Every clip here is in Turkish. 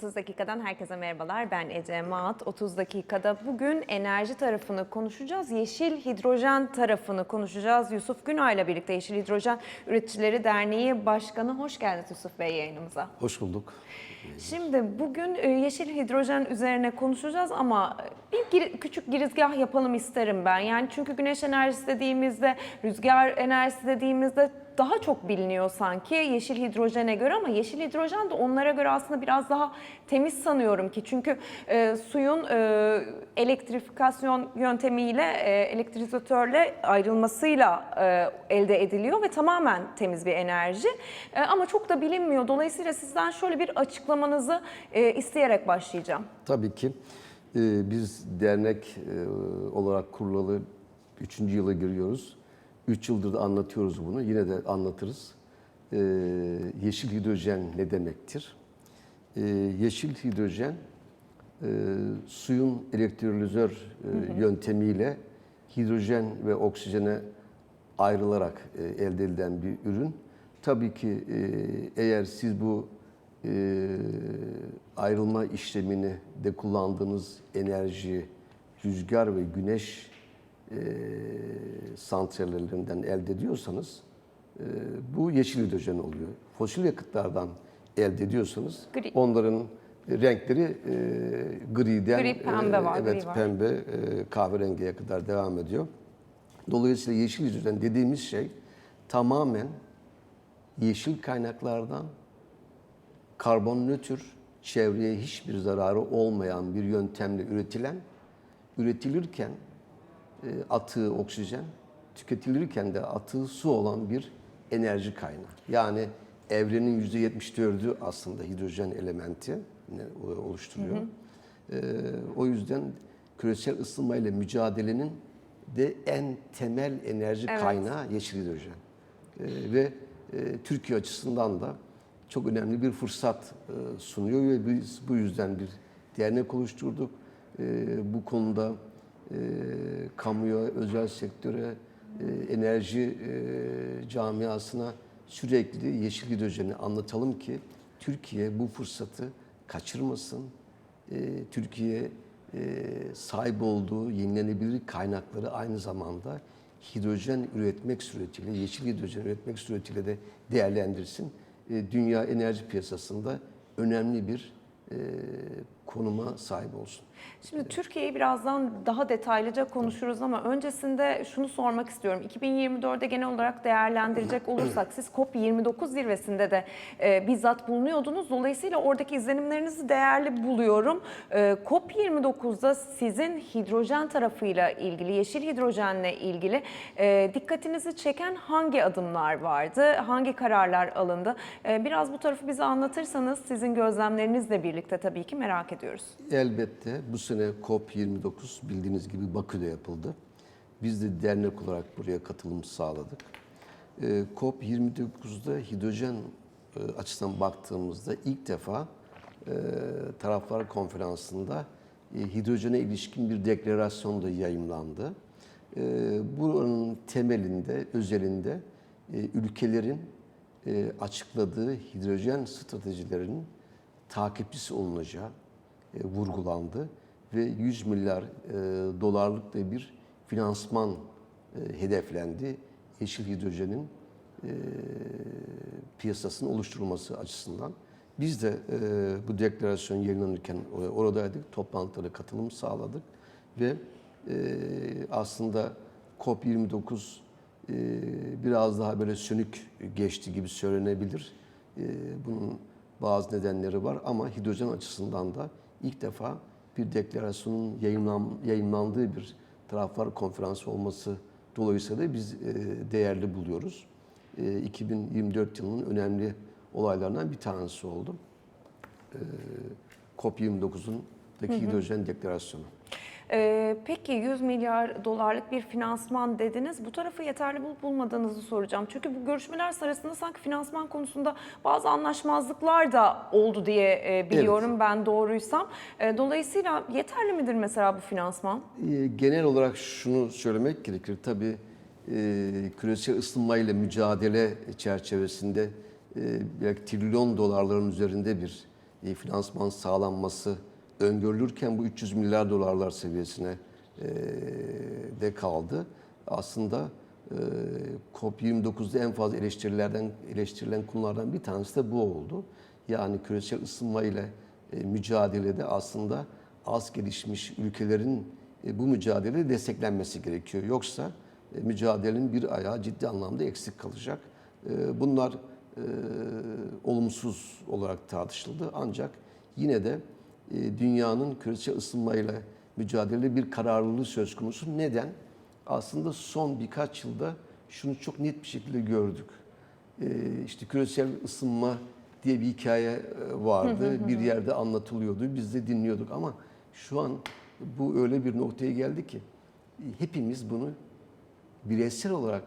30 dakikadan herkese merhabalar. Ben Ece Maat. 30 dakikada bugün enerji tarafını konuşacağız. Yeşil hidrojen tarafını konuşacağız. Yusuf Günay'la birlikte Yeşil Hidrojen Üreticileri Derneği Başkanı. Hoş geldiniz Yusuf Bey yayınımıza. Hoş bulduk. Şimdi bugün e, yeşil hidrojen üzerine konuşacağız ama bir gir- küçük girizgah yapalım isterim ben. Yani çünkü güneş enerjisi dediğimizde, rüzgar enerjisi dediğimizde daha çok biliniyor sanki yeşil hidrojene göre ama yeşil hidrojen de onlara göre aslında biraz daha temiz sanıyorum ki. Çünkü e, suyun e, elektrifikasyon yöntemiyle, e, elektrizatörle ayrılmasıyla e, elde ediliyor ve tamamen temiz bir enerji. E, ama çok da bilinmiyor. Dolayısıyla sizden şöyle bir açıklamanızı e, isteyerek başlayacağım. Tabii ki e, biz dernek e, olarak kurulalı 3. yıla giriyoruz. 3 yıldır da anlatıyoruz bunu. Yine de anlatırız. E, yeşil hidrojen ne demektir? E, yeşil hidrojen e, suyun elektrolizör e, yöntemiyle hidrojen ve oksijene ayrılarak e, elde edilen bir ürün. Tabii ki e, eğer siz bu e, ayrılma işlemini de kullandığınız enerji, rüzgar ve güneş e, santrallerinden elde ediyorsanız e, bu yeşil hidrojen oluyor. Fosil yakıtlardan elde ediyorsanız Gri. onların renkleri e, griden Gri, pembe var, evet gri var. pembe e, kahverengiye kadar devam ediyor. Dolayısıyla yeşil hidrojen dediğimiz şey tamamen yeşil kaynaklardan karbon nötr, çevreye hiçbir zararı olmayan bir yöntemle üretilen, üretilirken e, atığı oksijen, tüketilirken de atığı su olan bir enerji kaynağı. Yani evrenin %74'ü aslında hidrojen elementi oluşturuyor. E, o yüzden küresel ısınmayla mücadelenin de en temel enerji Evet. kaynağı yeşil hidrojen. E, ve e, Türkiye açısından da çok önemli bir fırsat e, sunuyor ve biz bu yüzden bir dernek oluşturduk. E, bu konuda e, kamuya, özel sektöre, e, enerji e, camiasına sürekli yeşil hidrojeni anlatalım ki Türkiye bu fırsatı kaçırmasın. E, Türkiye e, sahip olduğu yenilenebilir kaynakları aynı zamanda hidrojen üretmek suretiyle, yeşil hidrojen üretmek suretiyle de değerlendirsin. E, Dünya enerji piyasasında önemli bir e, konuma sahip olsun. Şimdi Türkiye'yi birazdan daha detaylıca konuşuruz ama öncesinde şunu sormak istiyorum. 2024'de genel olarak değerlendirecek olursak siz COP29 zirvesinde de e, bizzat bulunuyordunuz. Dolayısıyla oradaki izlenimlerinizi değerli buluyorum. E, COP29'da sizin hidrojen tarafıyla ilgili, yeşil hidrojenle ilgili e, dikkatinizi çeken hangi adımlar vardı? Hangi kararlar alındı? E, biraz bu tarafı bize anlatırsanız sizin gözlemlerinizle birlikte tabii ki merak ediyoruz. Elbette bu sene COP29 bildiğiniz gibi Bakü'de yapıldı. Biz de dernek olarak buraya katılım sağladık. Ee, COP29'da hidrojen e, açısından baktığımızda ilk defa e, taraflar konferansında e, hidrojene ilişkin bir deklarasyon da yayımlandı. E, buranın temelinde, özelinde e, ülkelerin e, açıkladığı hidrojen stratejilerinin takipçisi olunacağı e, vurgulandı ve 100 milyar e, dolarlık da bir finansman e, hedeflendi. Yeşil hidrojenin e, piyasasının oluşturulması açısından. Biz de e, bu deklarasyon yayınlanırken or- oradaydık, toplantılara katılım sağladık ve e, aslında COP29 e, biraz daha böyle sönük geçti gibi söylenebilir. E, bunun bazı nedenleri var ama hidrojen açısından da ilk defa bir deklarasyonun yayınlan, yayınlandığı bir taraflar konferansı olması dolayısıyla biz e, değerli buluyoruz. E, 2024 yılının önemli olaylarından bir tanesi oldu. E, COP29'un daki hidrojen deklarasyonu. Ee, peki 100 milyar dolarlık bir finansman dediniz. Bu tarafı yeterli bulup bulmadığınızı soracağım. Çünkü bu görüşmeler sırasında sanki finansman konusunda bazı anlaşmazlıklar da oldu diye e, biliyorum ben doğruysam. E, dolayısıyla yeterli midir mesela bu finansman? E, Genel olarak şunu söylemek gerekir. Tabii e, küresel ısınmayla mücadele çerçevesinde e, belki trilyon dolarların üzerinde bir e, finansman sağlanması öngörülürken bu 300 milyar dolarlar seviyesine de kaldı. Aslında e, COP29'da en fazla eleştirilerden eleştirilen konulardan bir tanesi de bu oldu. Yani küresel ısınma ile mücadelede aslında az gelişmiş ülkelerin bu mücadelede desteklenmesi gerekiyor. Yoksa mücadelenin bir ayağı ciddi anlamda eksik kalacak. Bunlar olumsuz olarak tartışıldı. Ancak yine de dünyanın küresel ısınmayla mücadelede bir kararlılığı söz konusu. Neden? Aslında son birkaç yılda şunu çok net bir şekilde gördük. E, işte küresel ısınma diye bir hikaye e, vardı. Bir yerde anlatılıyordu. Biz de dinliyorduk ama şu an bu öyle bir noktaya geldi ki e, hepimiz bunu bireysel olarak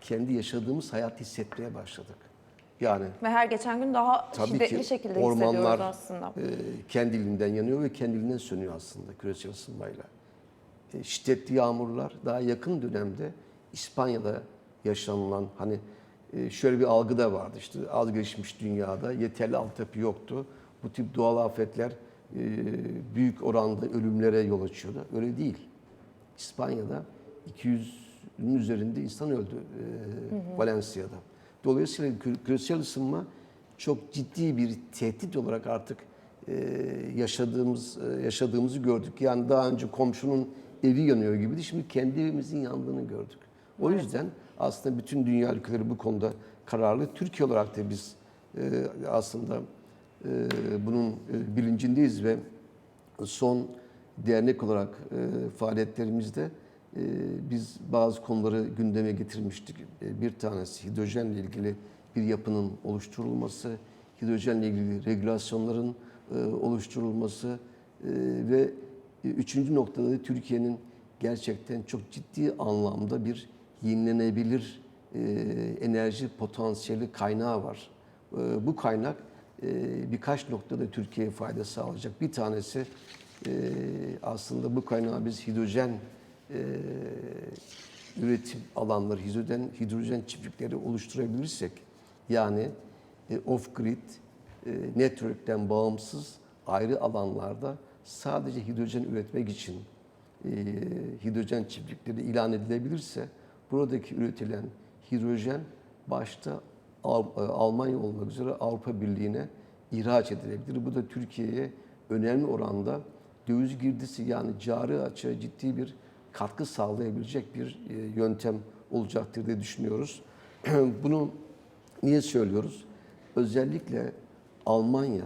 kendi yaşadığımız hayat hissetmeye başladık. Yani Ve her geçen gün daha Tabii şiddetli ki şekilde hissediyoruz ormanlar aslında. e, kendiliğinden yanıyor ve kendiliğinden sönüyor aslında küresel ısınmayla. E, şiddetli yağmurlar daha yakın dönemde İspanya'da yaşanılan hani e, şöyle bir algı da vardı işte az gelişmiş dünyada yeterli altyapı yoktu. Bu tip doğal afetler e, büyük oranda ölümlere yol açıyordu. Öyle değil. İspanya'da 200'ün üzerinde insan öldü e, Valencia'da. Dolayısıyla kü- küresel ısınma çok ciddi bir tehdit olarak artık e, yaşadığımız e, yaşadığımızı gördük. Yani daha önce komşunun evi yanıyor gibiydi. Şimdi kendi evimizin yandığını gördük. O yüzden aslında bütün dünya ülkeleri bu konuda kararlı. Türkiye olarak da biz e, aslında bunun bilincindeyiz ve son dernek olarak faaliyetlerimizde biz bazı konuları gündeme getirmiştik. E, bir tanesi hidrojenle ilgili bir yapının oluşturulması, hidrojenle ilgili regülasyonların e, oluşturulması e, ve e, üçüncü noktada da Türkiye'nin gerçekten çok ciddi anlamda bir yenilenebilir enerji potansiyeli kaynağı var. Bu kaynak birkaç noktada Türkiye'ye fayda sağlayacak. Bir tanesi aslında bu kaynağı biz hidrojen e, üretim alanları, hidrojen, hidrojen çiftlikleri oluşturabilirsek yani e, off-grid, e, network'ten bağımsız ayrı alanlarda sadece hidrojen üretmek için e, hidrojen çiftlikleri ilan edilebilirse buradaki üretilen hidrojen başta e, Almanya olmak üzere Avrupa Birliği'ne ihraç edilebilir. Bu da Türkiye'ye önemli oranda döviz girdisi yani cari açığa ciddi bir katkı sağlayabilecek bir e, yöntem olacaktır diye düşünüyoruz. Bunu niye söylüyoruz? Özellikle Almanya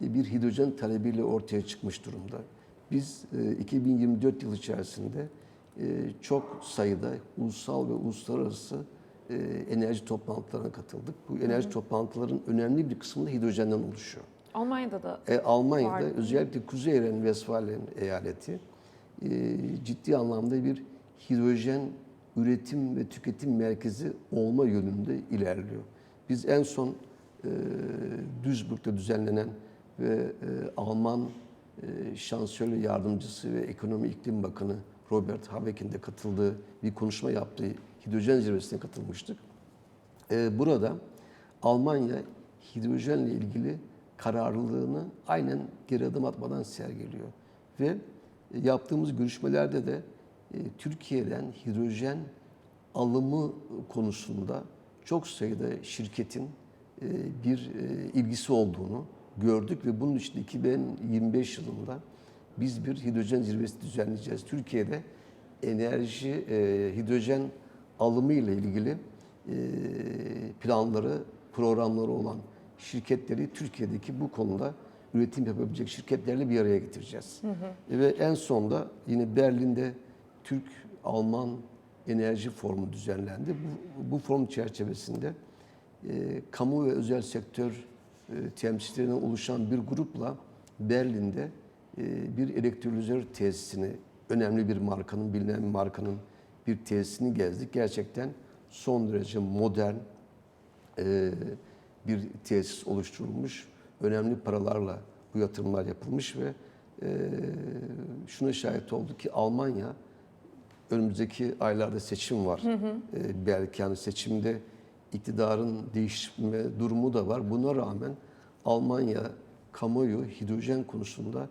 bir hidrojen talebiyle ortaya çıkmış durumda. Biz e, 2024 yıl içerisinde e, çok sayıda ulusal ve uluslararası e, enerji toplantılarına katıldık. Bu enerji toplantıların önemli bir kısmı da hidrojenden oluşuyor. Almanya'da da E, Almanya'da Vardı. özellikle Kuzey Eren Westfalen eyaleti e, ciddi anlamda bir hidrojen üretim ve tüketim merkezi olma yönünde ilerliyor. Biz en son e, Duisburg'da düzenlenen ve e, Alman e, şansölye yardımcısı ve ekonomi iklim bakanı Robert Habeck'in de katıldığı bir konuşma yaptığı hidrojen zirvesine katılmıştık. Burada Almanya hidrojenle ilgili kararlılığını aynen geri adım atmadan sergiliyor. Ve yaptığımız görüşmelerde de e, Türkiye'den hidrojen alımı konusunda çok sayıda şirketin e, bir e, ilgisi olduğunu gördük ve bunun için 2025 yılında biz bir hidrojen zirvesi düzenleyeceğiz. Türkiye'de enerji, hidrojen alımı ile ilgili planları, programları olan şirketleri Türkiye'deki bu konuda üretim yapabilecek şirketlerle bir araya getireceğiz. Ve en sonda yine Berlin'de Türk-Alman Enerji Forumu düzenlendi. Bu, bu forum çerçevesinde e, kamu ve özel sektör e, temsilcilerinden oluşan bir grupla Berlin'de e, bir elektrolizör tesisini, önemli bir markanın, bilinen bir markanın bir tesisini gezdik. Gerçekten son derece modern e, bir tesis oluşturulmuş. Önemli paralarla bu yatırımlar yapılmış ve e, şuna şahit olduk ki Almanya önümüzdeki aylarda seçim var. E, belki yani seçimde iktidarın değişme durumu da var. Buna rağmen Almanya kamuoyu hidrojen konusunda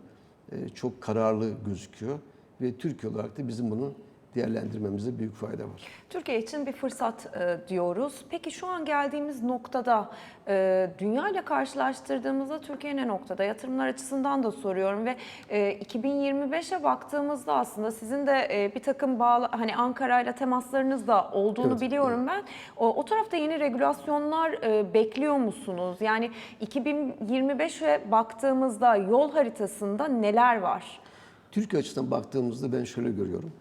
e, çok kararlı gözüküyor ve Türkiye olarak da bizim bunu değerlendirmemizde büyük fayda var. Türkiye için bir fırsat e, diyoruz. Peki şu an geldiğimiz noktada e, dünya ile karşılaştırdığımızda Türkiye ne noktada? Yatırımlar açısından da soruyorum ve e, 2025'e baktığımızda aslında sizin de e, bir takım bağlı hani Ankara ile temaslarınız da olduğunu Evet, biliyorum ben. O, o tarafta yeni regülasyonlar e, bekliyor musunuz? Yani 2025'e baktığımızda yol haritasında neler var? Türkiye açısından baktığımızda ben şöyle görüyorum.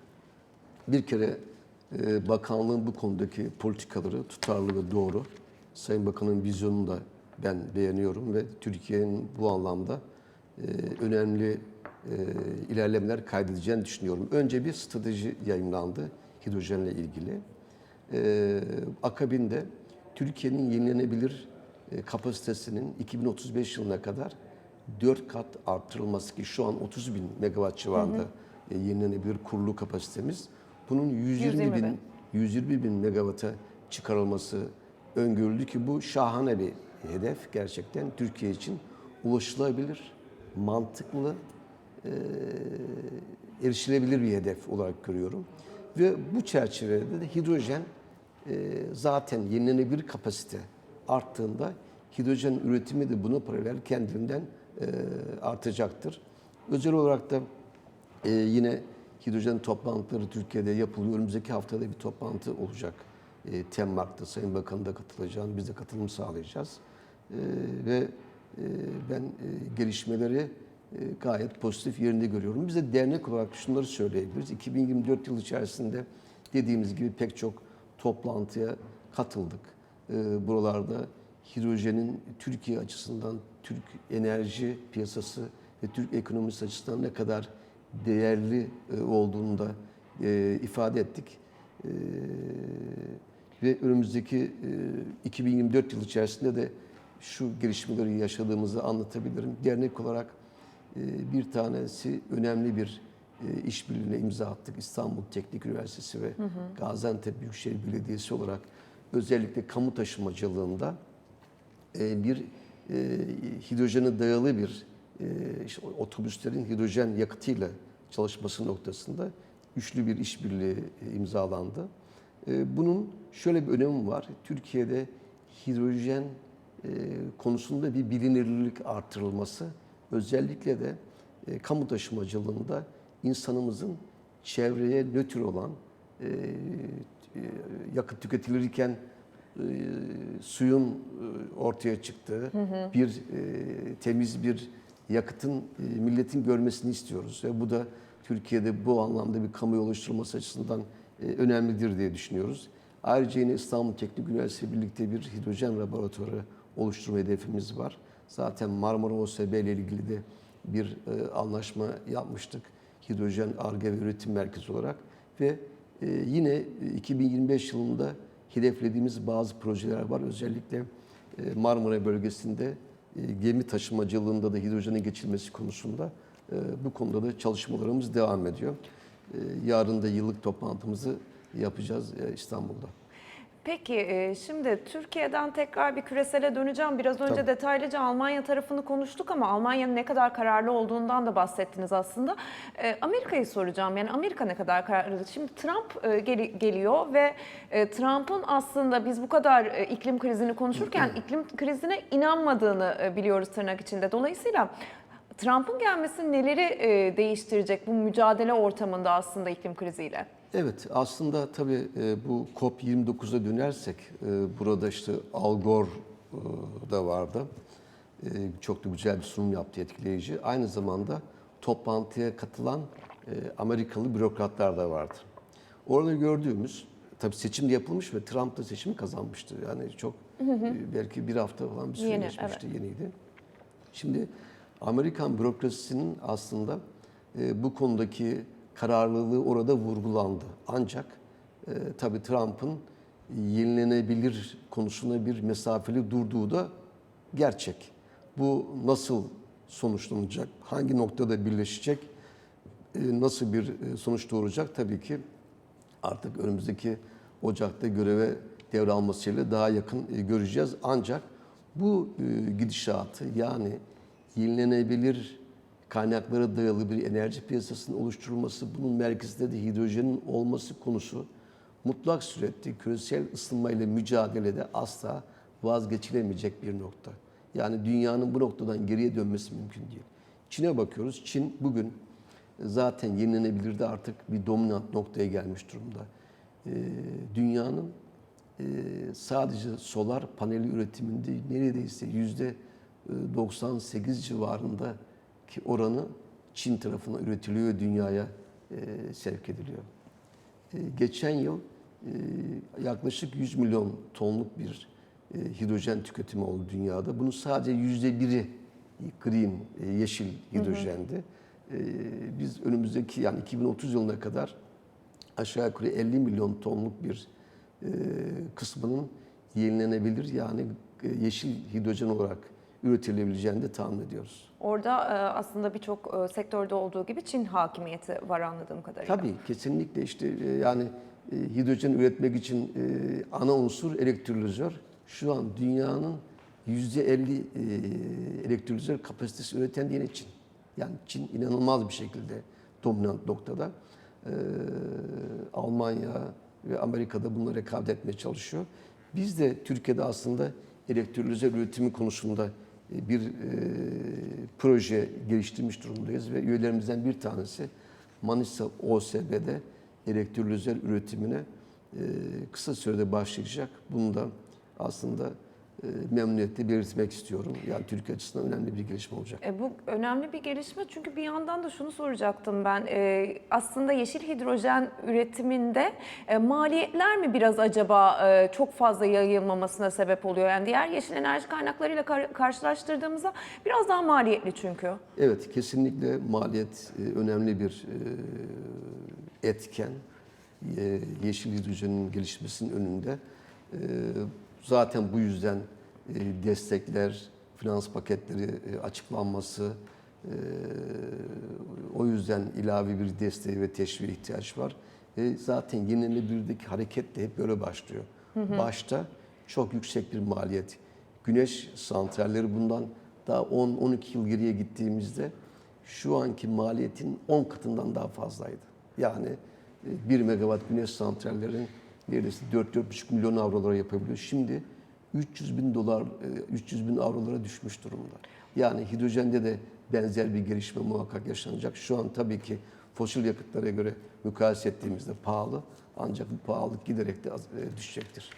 Bir kere e, bakanlığın bu konudaki politikaları tutarlı ve doğru. Sayın Bakan'ın vizyonunu da ben beğeniyorum ve Türkiye'nin bu anlamda e, önemli e, ilerlemeler kaydedeceğini düşünüyorum. Önce bir strateji yayınlandı hidrojenle ilgili. E, akabinde Türkiye'nin yenilenebilir e, kapasitesinin 2035 yılına kadar 4 kat arttırılması ki şu an 30 bin megawatt civarında e, yenilenebilir kurulu kapasitemiz. Bunun 120 120 bin, bin. 120 bin megawatt'a çıkarılması öngörüldü ki bu şahane bir hedef gerçekten Türkiye için ulaşılabilir, mantıklı, e, erişilebilir bir hedef olarak görüyorum. Ve bu çerçevede de hidrojen e, zaten yenilenebilir kapasite arttığında hidrojen üretimi de buna paralel kendinden e, artacaktır. Özel olarak da e, yine hidrojen toplantıları Türkiye'de yapılıyor. Önümüzdeki haftada bir toplantı olacak. E, Temmark'ta Sayın Bakan'ın da katılacağını, biz de katılım sağlayacağız. E, ve e, ben e, gelişmeleri e, gayet pozitif yerinde görüyorum. Biz de dernek olarak şunları söyleyebiliriz. 2024 yıl içerisinde dediğimiz gibi pek çok toplantıya katıldık. E, buralarda hidrojenin Türkiye açısından, Türk enerji piyasası ve Türk ekonomisi açısından ne kadar değerli e, olduğunu da e, ifade ettik. E, ve önümüzdeki e, 2024 yıl içerisinde de şu gelişmeleri yaşadığımızı anlatabilirim. Dernek olarak bir tanesi önemli bir işbirliğine imza attık. İstanbul Teknik Üniversitesi ve Gaziantep Büyükşehir Belediyesi olarak özellikle kamu taşımacılığında bir hidrojene dayalı bir işte otobüslerin hidrojen yakıtıyla çalışması noktasında üçlü bir işbirliği e, imzalandı. E, Bunun şöyle bir önemi var. Türkiye'de hidrojen e, konusunda bir bilinirlik artırılması özellikle de e, kamu taşımacılığında insanımızın çevreye nötr olan yakıt tüketilirken e, suyun ortaya çıktığı bir e, temiz bir yakıtın e, milletin görmesini istiyoruz ve bu da Türkiye'de bu anlamda bir kamu oluşturulması açısından e, önemlidir diye düşünüyoruz. Ayrıca yine İstanbul Teknik Üniversitesi birlikte bir hidrojen laboratuvarı oluşturma hedefimiz var. Zaten Marmara OSB ile ilgili de bir e, anlaşma yapmıştık. Hidrojen Arge ve Üretim Merkezi olarak ve yine 2025 yılında hedeflediğimiz bazı projeler var. Özellikle Marmara bölgesinde gemi taşımacılığında da hidrojenin geçilmesi konusunda e, bu konuda da çalışmalarımız devam ediyor. E, Yarın da yıllık toplantımızı yapacağız e, İstanbul'da. Peki e, şimdi Türkiye'den tekrar bir küresele döneceğim. Biraz önce Tabii. detaylıca Almanya tarafını konuştuk ama Almanya'nın ne kadar kararlı olduğundan da bahsettiniz aslında. E, Amerika'yı soracağım. Yani Amerika ne kadar kararlı? Şimdi Trump e, geli- geliyor ve e, Trump'ın aslında biz bu kadar e, iklim krizini konuşurken iklim krizine inanmadığını e, biliyoruz tırnak içinde. Dolayısıyla Trump'ın gelmesi neleri e, değiştirecek bu mücadele ortamında aslında iklim kriziyle? Evet, aslında tabii e, bu COP29'a dönersek, e, burada işte Al Gore e, da vardı. Çok da güzel bir sunum yaptı, etkileyici. Aynı zamanda toplantıya katılan Amerikalı bürokratlar da vardı. Orada gördüğümüz, tabii seçim de yapılmış ve Trump da seçimi kazanmıştı. Yani çok e, belki bir hafta falan bir süre Yeni, geçmişti, yeniydi. Şimdi Amerikan bürokrasisinin aslında bu konudaki kararlılığı orada vurgulandı. Ancak e, tabii Trump'ın yenilenebilir konusunda bir mesafeli durduğu da gerçek. Bu nasıl sonuçlanacak, hangi noktada birleşecek, e, nasıl bir e, sonuç doğuracak tabii ki artık önümüzdeki Ocak'ta göreve devralmasıyla daha yakın e, göreceğiz. Ancak bu e, gidişatı yani yenilenebilir kaynaklara dayalı bir enerji piyasasının oluşturulması, bunun merkezinde de hidrojenin olması konusu mutlak surette küresel ısınmayla mücadelede asla vazgeçilemeyecek bir nokta. Yani dünyanın bu noktadan geriye dönmesi mümkün değil. Çin'e bakıyoruz. Çin bugün zaten yenilenebilirde artık bir dominant noktaya gelmiş durumda. Ee, dünyanın e, sadece solar paneli üretiminde neredeyse yüzde 98 civarında ki oranı Çin tarafından üretiliyor dünyaya e, sevk ediliyor. E, geçen yıl e, yaklaşık 100 milyon tonluk bir e, hidrojen tüketimi oldu dünyada. Bunun sadece yüzde biri green, e, yeşil hidrojendi. E, biz önümüzdeki yani 2030 yılına kadar aşağı yukarı 50 milyon tonluk bir e, kısmının yenilenebilir yani e, yeşil hidrojen olarak üretilebileceğini de tahmin ediyoruz. Orada e, aslında birçok e, sektörde olduğu gibi Çin hakimiyeti var anladığım kadarıyla. Tabii kesinlikle işte e, yani hidrojen üretmek için ana unsur elektrolizör. Şu an dünyanın %50 e, elektrolizör kapasitesi üreten yine Çin. Yani Çin inanılmaz bir şekilde dominant noktada. Almanya ve Amerika'da bununla rekabet etmeye çalışıyor. Biz de Türkiye'de aslında elektrolizör üretimi konusunda bir e, proje geliştirmiş durumdayız ve üyelerimizden bir tanesi Manisa OSB'de elektrolizör üretimine e, kısa sürede başlayacak. Bunu da aslında e, memnuniyetle belirtmek istiyorum. Yani Türkiye açısından önemli bir gelişme olacak. E, bu önemli bir gelişme çünkü bir yandan da şunu soracaktım ben. E, aslında yeşil hidrojen üretiminde e, maliyetler mi biraz acaba e, çok fazla yayılmamasına sebep oluyor? Yani diğer yeşil enerji kaynaklarıyla kar- karşılaştırdığımızda biraz daha maliyetli çünkü. Evet, kesinlikle maliyet e, önemli bir e, etken. E, Yeşil hidrojenin gelişmesinin önünde. E, Zaten bu yüzden e, destekler, finans paketleri e, açıklanması, e, o yüzden ilave bir desteğe ve teşviğe ihtiyaç var. Zaten yenilenebilirdeki hareket de hep böyle başlıyor. Başta çok yüksek bir maliyet. Güneş santralleri bundan daha 10-12 yıl geriye gittiğimizde şu anki maliyetin 10 katından daha fazlaydı. Yani 1 megawatt güneş santrallerin neredeyse 4-4,5 milyon avrolara yapabiliyor. Şimdi 300 bin dolar, e, 300 bin avrolara düşmüş durumda. Yani hidrojende de benzer bir gelişme muhakkak yaşanacak. Şu an tabii ki fosil yakıtlara göre mukayese ettiğimizde pahalı. Ancak bu pahalılık giderek de e, düşecektir.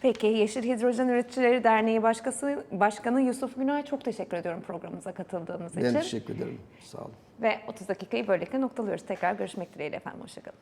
Peki Yeşil Hidrojen Üreticileri Derneği Başkası, Başkanı Yusuf Günay çok teşekkür ediyorum programımıza katıldığınız Ben için. teşekkür ederim. Sağ olun. Ve 30 dakikayı böylelikle noktalıyoruz. Tekrar görüşmek dileğiyle efendim. Hoşçakalın.